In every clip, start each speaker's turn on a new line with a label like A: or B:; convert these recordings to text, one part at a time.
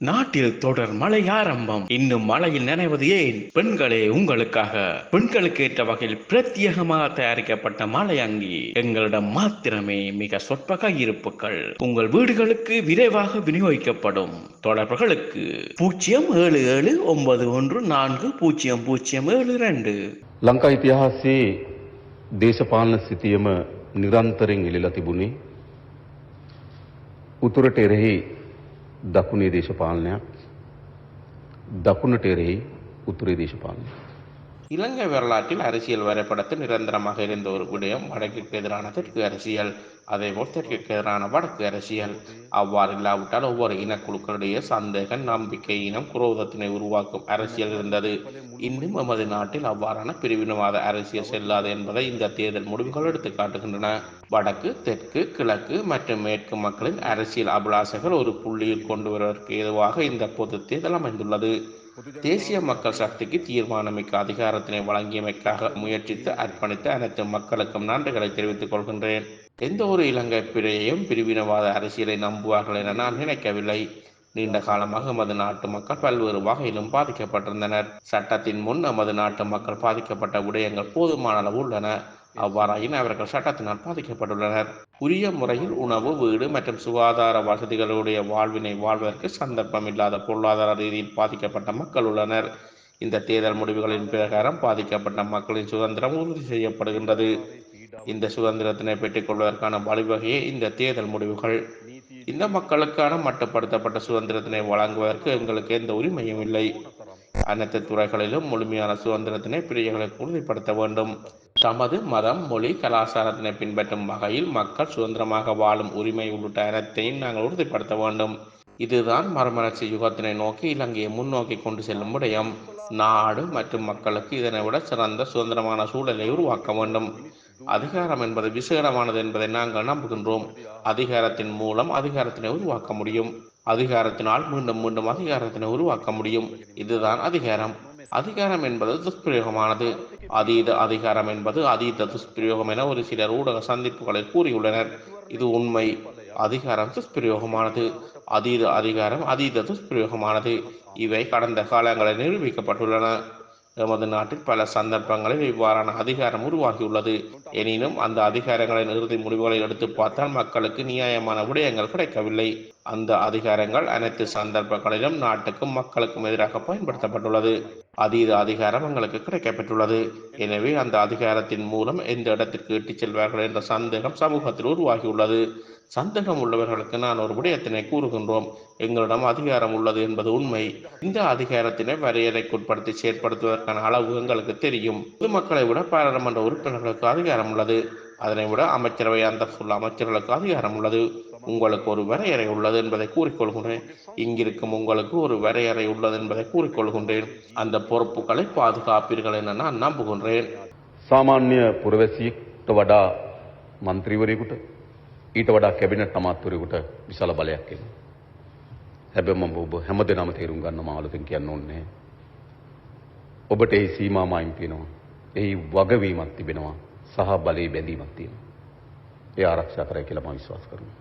A: நாட்டில் தொடர் மழை ஆரம்பம் இன்னும் மழையில் நனைவது ஏன் பெண்களே உங்களுக்காக பெண்களுக்கு ஏற்ற வகையில் பிரத்யேகமாக தயாரிக்கப்பட்ட மலை அங்கி எங்களிடம் மாத்திரமே மிக சொற்ப கையிருப்புகள் உங்கள் வீடுகளுக்கு விரைவாக விநியோகிக்கப்படும் தொடர்புகளுக்கு பூஜ்ஜியம் ஏழு ஏழு ஒன்பது ஒன்று நான்கு பூஜ்ஜியம் பூஜ்ஜியம் ஏழு ரெண்டு
B: ලංකා ඉතිහාසයේ දේශපාලන සිතියම නිරන්තරයෙන් එලිලා තිබුණේ උතුරට එරෙහි දකුණේ දේශපාලනයක් දකුණට එරෙහි උතුරේ දේශපාලනයක්.
C: இலங்கை வரலாற்றில் அரசியல் வரைபடத்தில் நிரந்தரமாக இருந்த ஒரு விடயம் வடக்கிற்கு எதிரான தெற்கு அரசியல் அதேபோல் தெற்குக்கு எதிரான வடக்கு அரசியல். அவ்வாறு இல்லாவிட்டால் ஒவ்வொரு இனக்குழுக்களுடைய சந்தேகம் நம்பிக்கை இனம் குரோதத்தினை உருவாக்கும் அரசியல் இருந்தது. இன்னும் எமது நாட்டில் அவ்வாறான பிரிவினவாத அரசியல் செல்லாது என்பதை இந்த தேர்தல் முடிவுகள் எடுத்து காட்டுகின்றன வடக்கு தெற்கு கிழக்கு மற்றும் மேற்கு மக்களின் அரசியல் அபிலாசைகள் ஒரு புள்ளியில் கொண்டு வருவதற்கு ஏதுவாக இந்த பொது தேர்தல் அமைந்துள்ளது. தேசிய மக்கள் சக்திக்கு தீர்மானமிக்க அதிகாரத்தினை வழங்கியமைக்காக முயற்சித்து அர்ப்பணித்த அனைத்து மக்களுக்கும் நன்றிகளை தெரிவித்துக் கொள்கின்றேன். எந்த ஒரு இலங்கை பிழையையும் பிரிவினவாத அரசியலை நம்புவார்கள் என நான் நினைக்கவில்லை. நீண்ட காலமாக எமது நாட்டு மக்கள் பல்வேறு வகையிலும் பாதிக்கப்பட்டிருந்தனர். சட்டத்தின் முன் நமது நாட்டு மக்கள் பாதிக்கப்பட்ட விடயங்கள் போதுமான அளவு உள்ளன. அவ்வாறாயின் அவர்கள் சட்டத்தினால் பாதிக்கப்பட்டுள்ளனர். உரிய முறையில் உணவு வீடு மற்றும் சுகாதார வசதிகளுடைய வாழ்வினை வாழ்வதற்கு சந்தர்ப்பம் இல்லாத பொருளாதார ரீதியில் பாதிக்கப்பட்ட மக்கள் உள்ளனர். இந்த தேர்தல் முடிவுகளின் பிரகாரம் பாதிக்கப்பட்ட மக்களின் சுதந்திரம் உறுதி செய்யப்படுகின்றது. இந்த சுதந்திரத்தினை பெற்றுக் கொள்வதற்கான வழிவகையே இந்த தேர்தல் முடிவுகள். இந்த மக்களுக்கான மட்டுப்படுத்தப்பட்ட சுதந்திரத்தினை வழங்குவதற்கு எங்களுக்கு எந்த உரிமையும் இல்லை. அனைத்து துறைகளிலும் முழுமையான சுதந்திரத்தினை பிரிவுகளுக்கு உறுதிப்படுத்த வேண்டும். தமது மதம் மொழி கலாச்சாரத்தினை பின்பற்றும் வகையில் மக்கள் சுதந்திரமாக வாழும் உரிமை உள்ளிட்ட அனைத்தையும் நாங்கள் உறுதிப்படுத்த வேண்டும். இதுதான் மறுமலர்ச்சி யுகத்தினை நோக்கி இலங்கையை முன்னோக்கி கொண்டு செல்லும் விடயம். நாடு மற்றும் மக்களுக்கு இதனை விட சிறந்த சுதந்திரமான சூழலை உருவாக்க வேண்டும். அதிகாரம் என்பது விசேடமானது என்பதை நாங்கள் நம்புகின்றோம். அதிகாரத்தின் மூலம் அதிகாரத்தினை உருவாக்க முடியும். அதிகாரத்தினால் மீண்டும் மீண்டும் அதிகாரத்தினை உருவாக்க முடியும். இதுதான் அதிகாரம். அதிகாரம் என்பது துஷ்பிரயோகமானது. அதீத அதிகாரம் என்பது அதீத துஷ்பிரயோகம் என ஒரு சிலர் ஊடக சந்திப்புகளில் கூறியுள்ளனர். இது உண்மை. அதிகாரம் துஷ்பிரயோகமானது. அதீத அதிகாரம் அதீத துஷ்பிரயோகமானது. இவை கடந்த காலங்களில் நிரூபிக்கப்பட்டுள்ளன. எமது நாட்டில் பல சந்தர்ப்பங்களில் இவ்வாறான அதிகாரம் உருவாகியுள்ளது. எனினும் அந்த அதிகாரங்களின் இறுதி முடிவுகளை எடுத்து பார்த்தால் மக்களுக்கு நியாயமான விடயங்கள் கிடைக்கவில்லை. அந்த அதிகாரங்கள் அனைத்து சந்தர்ப்பங்களிலும் நாட்டுக்கும் மக்களுக்கும் எதிராக பயன்படுத்தப்பட்டுள்ளது. அதீத அதிகாரம் எங்களுக்கு கிடைக்கப்பெற்றுள்ளது. எனவே அந்த அதிகாரத்தின் மூலம் எந்த இடத்திற்கு இட்டுச் செல்வார்கள் என்ற சந்தேகம் சமூகத்தில் உருவாகியுள்ளது. சந்தேகம் உள்ளவர்களுக்கு நான் ஒரு விடயத்தினை கூறுகின்றோம். எங்களிடம் அதிகாரம் உள்ளது என்பது உண்மை. இந்த அதிகாரத்தினை வரையறைக்குட்படுத்தி செயற்படுத்துவதற்கான அளவு எங்களுக்கு தெரியும். பொதுமக்களை விட பாராளுமன்ற உறுப்பினர்களுக்கு அதிகாரம் உள்ளது. அதனை விட அமைச்சரவை அந்த அமைச்சர்களுக்கு அதிகாரம் உள்ளது. உங்களுக்கு ஒரு வரையறை உள்ளது என்பதை கூறிக்கொள்கின்றேன் இங்கிருக்கும் உங்களுக்கு ஒரு வரையறை உள்ளது என்பதை கூறிக்கொள்கின்றேன் அந்த பொறுப்புகளை பாதுகாப்பீர்கள் என நான் நம்புகின்றேன்
B: සාමාන්‍ය පුරවැසියෙක්ට වඩා මන්ත්‍රීවරයෙකුට ඊට වඩා කැබිනට් අමාත්‍යවරයෙකුට විශාල බලයක් එනවා. හැබැයි මම ඔබ හැම දෙනාම තේරුම් ගන්න මම අලුතෙන් කියන්න ඕනේ නැහැ. ඔබට එහි සීමා මායිම් තියෙනවා. එහි වගවීමක් තිබෙනවා සහ බලයේ බැඳීමක් තියෙනවා. ඒ ආරක්ෂා කරයි කියලා මම විශ්වාස කරනවා.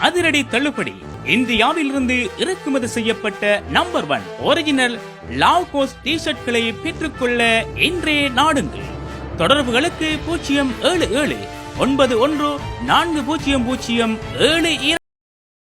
D: அதிரடி தள்ளுபடி. இந்தியாவிலிருந்து இறக்குமதி செய்யப்பட்ட நம்பர் ஒன் ஒரிஜினல் லாவ்கோஸ் டி ஷர்ட்களை பெற்றுக்கொள்ள இன்றே நாடுங்கள். தொடர்புகளுக்கு பூஜ்ஜியம் ஏழு ஏழு ஒன்பது ஒன்று நான்கு பூஜ்ஜியம் பூஜ்ஜியம் ஏழு